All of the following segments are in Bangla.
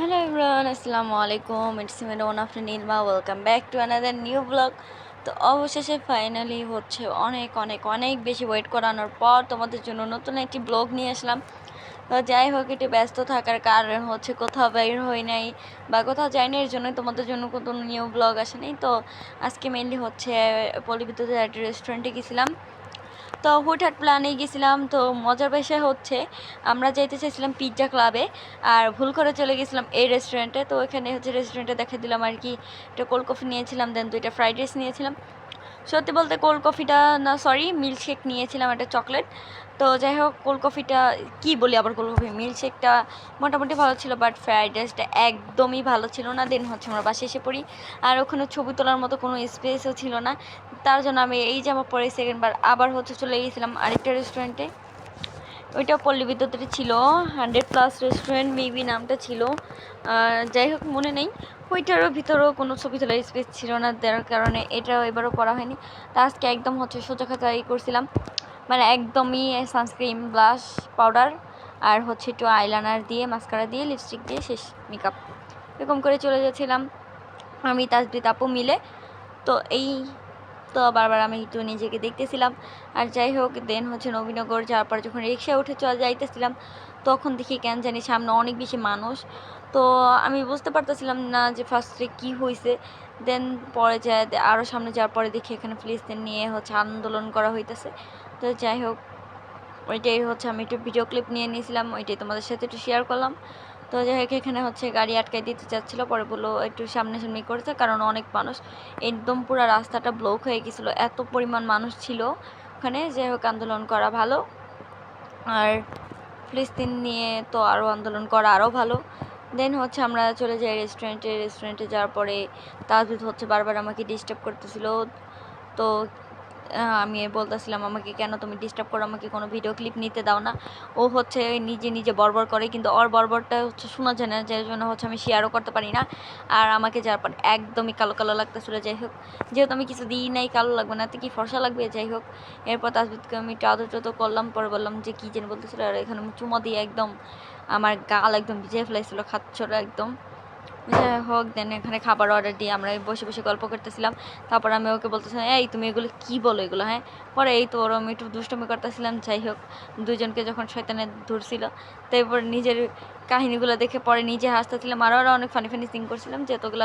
Everyone, Assalamu alaikum. It's me one of Nilma. Welcome back to another new vlog. তো অবশেষে ফাইনালি হচ্ছে অনেক অনেক অনেক বেশি ওয়েট করানোর পর তোমাদের জন্য নতুন একটি ব্লগ নিয়ে আসলাম তো যাই হোক এটি ব্যস্ত থাকার কারণ হচ্ছে কোথাও বের হই নাই বা কোথাও যাইনি এর জন্য তোমাদের জন্য কোনো নিউ ব্লগ আসেনি তো আজকে মেনলি হচ্ছে পল্লীবিদ্যুতের একটা রেস্টুরেন্টে গেছিলাম তো হুটহাট প্ল্যানে গেছিলাম, তো মজার বিষয় হচ্ছে আমরা যাইতে চাইছিলাম পিৎজা ক্লাবে আর ভুল করে চলে গেছিলাম এই রেস্টুরেন্টে তো এখানে হচ্ছে রেস্টুরেন্টে দেখা দিলাম আর কি, একটা কোল্ড কফি নিয়েছিলাম দেন দুইটা ফ্রাইড রাইস নিয়েছিলাম। সত্যি বলতে কোল্ড কফিটা না সরি মিল্কশেক নিয়েছিলাম একটা চকলেট তো যাই হোক কোল্ড কফিটা কী বলি আবার কোল্ড কফি মিল্কশেকটা মোটামুটি ভালো ছিল বাট ফ্রায়েড রাইসটা একদমই ভালো ছিল না। দেন হচ্ছে আমরা বাসে এসে পড়ি, আর ওখানে ছবি তোলার মতো কোনো স্পেসও ছিল না। তার জন্য আমি এই জামা পরে সেকেন্ডবার আবার হচ্ছে চলে গিয়েছিলাম আরেকটা রেস্টুরেন্টে ওইটা পল্লী বিদ্যুতের ছিল হান্ড্রেড প্লাস রেস্টুরেন্ট মেবি নামটা ছিল। যাই হোক, মনে নেই। ওইটারও ভিতরেও কোনো ছবি তোলার স্পেস ছিল না দেওয়ার কারণে এটাও এবারও করা হয়নি। তা আজকে একদম হচ্ছে সোজা খাতাই করছিলাম। মানে একদমই সানস্ক্রিন ব্লাশ পাউডার আর হচ্ছে একটু আইলাইনার দিয়ে মাস্কারা দিয়ে লিপস্টিক দিয়ে শেষ মেকআপ এরকম করে চলে যাচ্ছিলাম আমি তাজবিত আপু মিলে। তো এই তো বারবার আমি একটু নিজেকে দেখতেছিলাম। আর যাই হোক দেন হচ্ছে নবীনগর যাওয়ার পর যখন রিক্সা উঠে চলে যাইতেছিলাম, তখন দেখি কেন জানি সামনে অনেক বেশি মানুষ। তো আমি বুঝতে পারতেছিলাম না যে ফার্স্টে কী হয়েছে দেন পরে যায় আরও সামনে যাওয়ার পরে দেখি এখানে ফিলিস্তিন নিয়ে হচ্ছে আন্দোলন করা হইতেছে। তো যাই হোক, ওইটাই হচ্ছে আমি একটু ভিডিও ক্লিপ নিয়ে নিয়েছিলাম, ওইটাই তোমাদের সাথে একটু শেয়ার করলাম। তো যাই হোক, এখানে হচ্ছে গাড়ি আটকাই দিতে চাচ্ছিলো, পরে বলল একটু সামনে সামনাসামনি করেছে, কারণ অনেক মানুষ একদম পুরো রাস্তাটা ব্লক হয়ে গেছিল, এত পরিমাণ মানুষ ছিল ওখানে, যাই হোক, আন্দোলন করা ভালো। আর ফিলিস্তিন নিয়ে তো আরও আন্দোলন করা আরও ভালো। দেন হচ্ছে আমরা চলে যাই রেস্টুরেন্টে রেস্টুরেন্টে যাওয়ার পরে তাজবিদ হচ্ছে বারবার আমাকে ডিস্টার্ব করতেছিল। তো আমি বলতেছিলাম, আমাকে কেন তুমি ডিস্টার্ব করো? আমাকে কোনো ভিডিও ক্লিপ নিতে দাও না। ও হচ্ছে নিজে নিজে বরবর করে, কিন্তু ওর বরবরটা হচ্ছে শোনা যায় না, যার জন্য হচ্ছে আমি শেয়ারও করতে পারি না। আর আমাকে যাওয়ার পর একদমই কালো কালো লাগতেছিল, যাই হোক। যেহেতু আমি কিছু দিই নাই, কালো লাগবে না, তো কি ফর্সা লাগবে? যাই হোক। এরপর তাজবিদকে আমি আদর তো করলাম, পরে বললাম যে, কী যেন বলতেছিল, আর এখানে চুমা দিয়ে একদম আমার গাল একদম ভিজে ফেলাইছিল, খাচ্ছরা একদম। যাই হোক, দেন এখানে খাবার অর্ডার দিয়ে আমরা বসে বসে গল্প করতেছিলাম। তারপর আমি ওকে বলতেছিলাম, এই, তুমি এগুলো কি বলো এগুলো হ্যাঁ? পরে এই তো ওর আমি একটু দুষ্টমি করতেছিলাম, যাই হোক দুজনকে যখন শয়তানে ধরছিল তারপর নিজের কাহিনিগুলো দেখে পরে নিজে হাসতেছিলাম। আরও আরও অনেক ফানি ফানি সিং করছিলাম, যে ওগুলো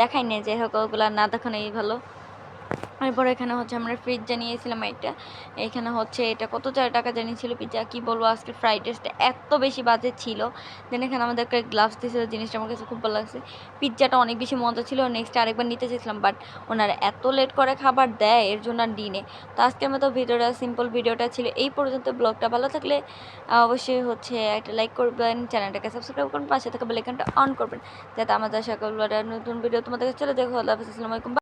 দেখাই নেই, যাই হোক, ওগুলো না দেখানোই ভালো। এরপর এখানে হচ্ছে আমরা ফ্রিজ জানিয়েছিলাম এটা। এখানে হচ্ছে এটা কত চার টাকা জানিয়েছিল পিজা কি বলব, আজকে ফ্রাইড রাইসটা এত বেশি বাজে ছিল। দেন এখানে আমাদেরকে গ্লাভস দিয়েছিল, জিনিসটা আমার কাছে খুব ভালো লাগছে। পিৎজাটা অনেক বেশি মজা ছিল নেক্সট আরেকবার নিতে চেয়েছিলাম বাট ওনারা এত লেট করে খাবার দেয়, এর জন্য আর দিনে। তো আজকের মতো ভিডিওটা সিম্পল ভিডিওটা ছিল। এই পর্যন্ত ব্লগটা ভালো থাকলে অবশ্যই হচ্ছে একটা লাইক করবেন, চ্যানেলটাকে সাবস্ক্রাইব করবেন, পাশে থাকা বেলাইকনটা অন করবেন, যাতে আমাদের সকল নতুন ভিডিও তোমাদের চলে দেখো আল্লাহ হাফিজ, আসসালামু আলাইকুম।